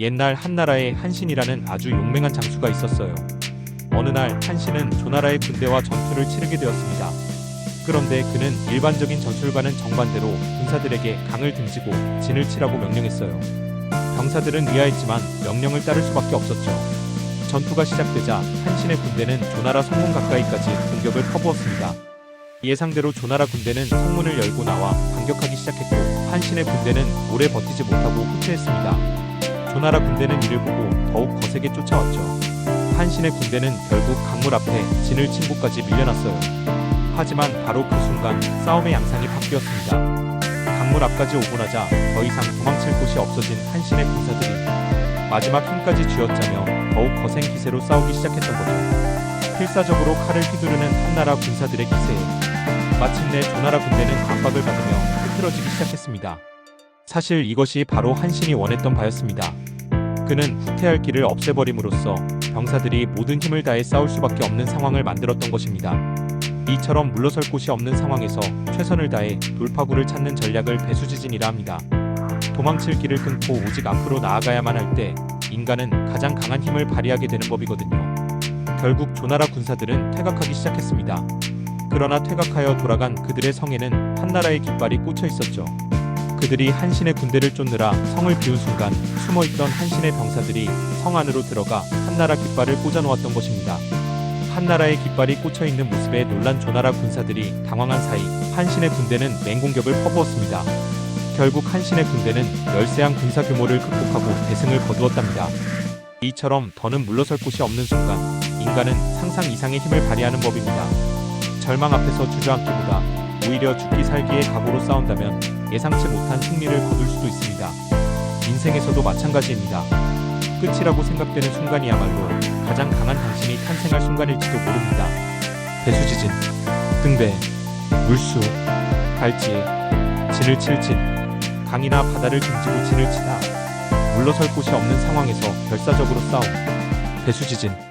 옛날 한나라에 한신이라는 아주 용맹한 장수가 있었어요. 어느 날 한신은 조나라의 군대와 전투를 치르게 되었습니다. 그런데 그는 일반적인 전술과는 정반대로 군사들에게 강을 등지고 진을 치라고 명령했어요. 병사들은 의아했지만 명령을 따를 수밖에 없었죠. 전투가 시작되자 한신의 군대는 조나라 성문 가까이까지 공격을 퍼부었습니다. 예상대로 조나라 군대는 성문을 열고 나와 반격하기 시작했고 한신의 군대는 오래 버티지 못하고 후퇴했습니다. 조나라 군대는 이를 보고 더욱 거세게 쫓아왔죠. 한신의 군대는 결국 강물 앞에 진을 친 곳까지 밀려났어요. 하지만 바로 그 순간 싸움의 양상이 바뀌었습니다. 강물 앞까지 오고 나자 더 이상 도망칠 곳이 없어진 한신의 군사들이 마지막 힘까지 쥐어짜며 더욱 거센 기세로 싸우기 시작했던 거죠. 필사적으로 칼을 휘두르는 한나라 군사들의 기세에 마침내 조나라 군대는 압박을 받으며 흐트러지기 시작했습니다. 사실 이것이 바로 한신이 원했던 바였습니다. 그는 후퇴할 길을 없애버림으로써 병사들이 모든 힘을 다해 싸울 수밖에 없는 상황을 만들었던 것입니다. 이처럼 물러설 곳이 없는 상황에서 최선을 다해 돌파구를 찾는 전략을 배수지진이라 합니다. 도망칠 길을 끊고 오직 앞으로 나아가야만 할 때 인간은 가장 강한 힘을 발휘하게 되는 법이거든요. 결국 조나라 군사들은 퇴각하기 시작했습니다. 그러나 퇴각하여 돌아간 그들의 성에는 한나라의 깃발이 꽂혀 있었죠. 그들이 한신의 군대를 쫓느라 성을 비운 순간 숨어있던 한신의 병사들이 성 안으로 들어가 한나라 깃발을 꽂아 놓았던 것입니다. 한나라의 깃발이 꽂혀 있는 모습에 놀란 조나라 군사들이 당황한 사이 한신의 군대는 맹공격을 퍼부었습니다. 결국 한신의 군대는 열세한 군사 규모를 극복하고 대승을 거두었답니다. 이처럼 더는 물러설 곳이 없는 순간 인간은 상상 이상의 힘을 발휘하는 법입니다. 절망 앞에서 주저앉기보다 오히려 죽기 살기의 각오로 싸운다면 예상치 못한 승리를 거둘 수도 있습니다. 인생에서도 마찬가지입니다. 끝이라고 생각되는 순간이야말로 가장 강한 당신이 탄생할 순간일지도 모릅니다. 배수 지진, 등배, 물수, 갈지, 진을 칠 진, 강이나 바다를 등지고 진을 치다 물러설 곳이 없는 상황에서 결사적으로 싸움, 배수 지진.